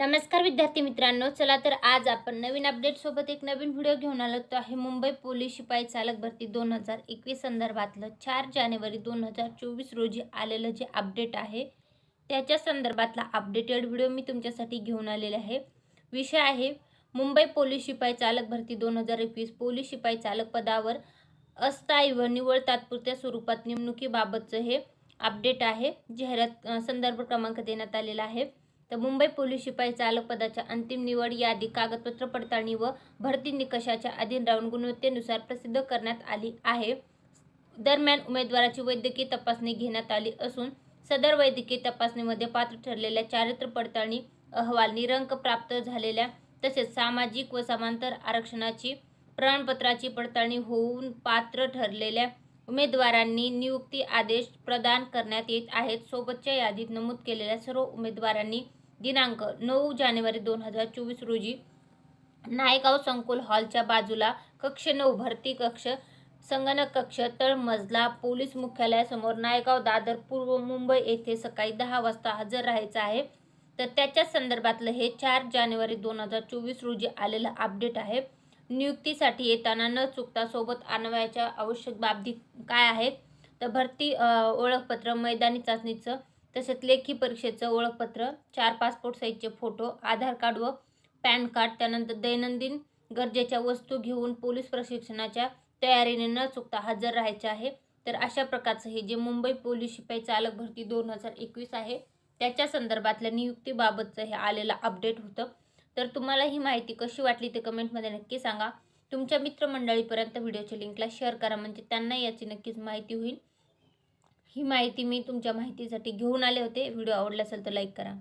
नमस्कार विद्यार्थी मित्रांनो चला तर आज आपण नवीन अपडेटसोबत एक नवीन व्हिडिओ घेऊन आलो. तो आहे मुंबई पोलीस शिपाई चालक भरती दोन हजार एकवीस संदर्भातलं. चार जानेवारी दोन हजार चोवीस रोजी आलेलं जे अपडेट आहे त्याच्या संदर्भातला अपडेटेड व्हिडिओ मी तुमच्यासाठी घेऊन आलेला आहे. विषय आहे मुंबई पोलीस शिपाई चालक भरती दोन हजार एकवीस पोलीस शिपाई चालक पदावर अस्थायी व निवळ तात्पुरत्या स्वरूपात नेमणुकीबाबतचं हे अपडेट आहे. जाहिरात संदर्भ क्रमांक देण्यात आलेला आहे. तर मुंबई पोलीस शिपाई चालक पदाच्या अंतिम निवड यादी कागदपत्र पडताळणी व भरती निकषाच्या अधीन राहून गुणवत्तेनुसार प्रसिद्ध करण्यात आली आहे. दरम्यान उमेदवाराची वैद्यकीय तपासणी घेण्यात आली असून सदर वैद्यकीय तपासणीमध्ये पात्र ठरलेल्या चारित्र्य पडताळणी अहवाल निरंक प्राप्त झालेल्या तसेच सामाजिक व समांतर आरक्षणाची प्रमाणपत्राची पडताळणी होऊन पात्र ठरलेल्या उमेदवारांनी नियुक्ती आदेश प्रदान करण्यात येत आहेत. सोबतच्या यादीत नमूद केलेल्या सर्व उमेदवारांनी दिनांक नऊ जानेवारी दोन हजार चोवीस रोजी नायगाव संकुल हॉलच्या बाजूला कक्ष नऊ भरती कक्ष संगणक कक्ष तळमजला पोलीस मुख्यालयासमोर नायगाव दादर पूर्व मुंबई येथे सकाळी दहा वाजता हजर राहायचं आहे. तर त्याच्याच संदर्भातलं हे चार जानेवारी दोन हजार चोवीस रोजी आलेलं अपडेट आहे. नियुक्तीसाठी येताना न चुकता सोबत आणवायच्या आवश्यक बाबी काय आहेत तर भरती ओळखपत्र मैदानी चाचणीचं तसेच लेखी परीक्षेचं ओळखपत्र चार पासपोर्ट साईजचे फोटो आधार कार्ड व पॅन कार्ड त्यानंतर दैनंदिन गरजेच्या वस्तू घेऊन पोलीस प्रशिक्षणाच्या तयारीने न चुकता हजर राहायचे आहे. तर अशा प्रकारचं हे जे मुंबई पोलीस शिपाई चालक भरती दोन हजार एकवीस आहे त्याच्या संदर्भातल्या नियुक्तीबाबतचं हे आलेलं अपडेट होतं. तर तुम्हाला ही माहिती कशी वाटली ते कमेंटमध्ये नक्की सांगा. तुमच्या मित्रमंडळीपर्यंत व्हिडिओच्या लिंकला शेअर करा म्हणजे त्यांना याची नक्कीच माहिती होईल. ही माहिती मी तुमच्या माहितीसाठी घेऊन आले होते. व्हिडिओ आवडला असेल तर लाईक करा.